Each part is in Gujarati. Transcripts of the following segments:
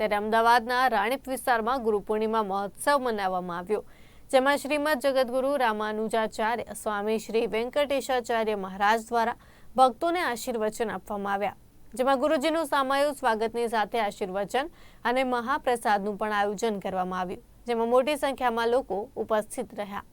ત્યારે અમદાવાદના રાણીપ વિસ્તારમાં ગુરુ પૂર્ણિમા મહોત્સવ મનાવવામાં આવ્યો, જેમાં શ્રીમદ જગદગુરુ રામાનુજાચાર્ય, સ્વામી શ્રી વેંકટેશાચાર્ય મહારાજ દ્વારા ભક્તોને આશીર્વચન આપવામાં આવ્યા, જેમાં ગુરુજીનું સામાયું સ્વાગતની સાથે આશીર્વચન અને મહાપ્રસાદનું પણ આયોજન કરવામાં આવ્યું, જેમાં મોટી સંખ્યામાં લોકો ઉપસ્થિત રહ્યા.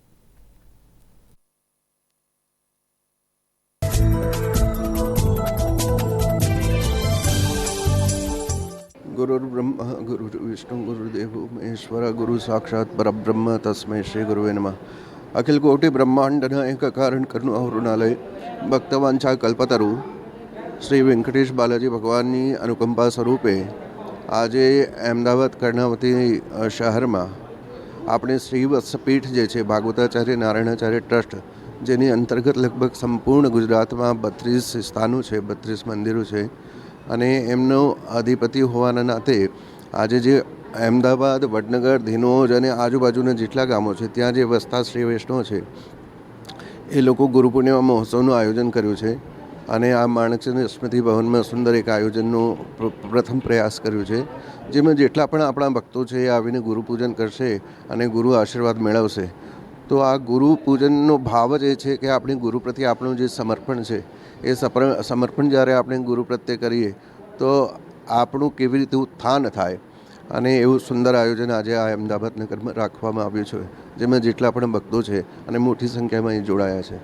ગુરુર્બ્રહ્મા ગુરુર્વિષ્ણુ ગુરુદેવો મહેશ્વર ગુરુ સાક્ષાત પરબ્રહ્મ તસ્મૈ શ્રી ગુરુવે નમઃ અખિલ કોટી બ્રહ્માંડના એક કારણ કરનું અવરુણાલય ભક્તવાંછા કલ્પતરુ શ્રી વેંકટેશ બાલાજી ભગવાનની અનુકંપા સ્વરૂપે આજે અમદાવાદ કર્ણાવતી શહેરમાં આપણે શ્રી વત્સપીઠ જે છે, ભાગવતાચાર્ય નારાયણાચાર્ય ટ્રસ્ટ, જેની અંતર્ગત લગભગ સંપૂર્ણ ગુજરાતમાં બત્રીસ સ્થાનો છે, બત્રીસ મંદિરો છે અને એમનો અધિપતિ હોવાના નાતે આજે જે અમદાવાદ વડનગર, ધીનોજ અને આજુબાજુના જેટલા ગામો છે, ત્યાં જે વસતા શ્રી વૈષ્ણવ છે, એ લોકો ગુરુ પૂર્ણિમા મહોત્સવનું આયોજન કર્યું છે અને આ માણકચંદ સ્મૃતિ ભવનમાં સુંદર એક આયોજનનો પ્ર- પ્રથમ પ્રયાસ કર્યો છે, જેમાં જેટલા પણ આપણા ભક્તો છે એ આવીને ગુરુ પૂજન કરશે અને ગુરુ આશીર્વાદ મેળવશે. તો આ ગુરુ પૂજનનો ભાવ જ એ છે કે આપણે ગુરુ પ્રત્યે આપણું જે સમર્પણ છે, એ સમર્પણ જ્યારે આપણે ગુરુ પ્રત્યે કરીએ, તો આપણું કેવી રીતે ઉત્થાન થાય? અને એવું સુંદર આયોજન આજે આ અમદાવાદ નગરમાં રાખવામાં આવ્યું છે, જેમાં જેટલા પણ ભક્તો છે અને મોટી સંખ્યામાં અહીં જોડાયા છે.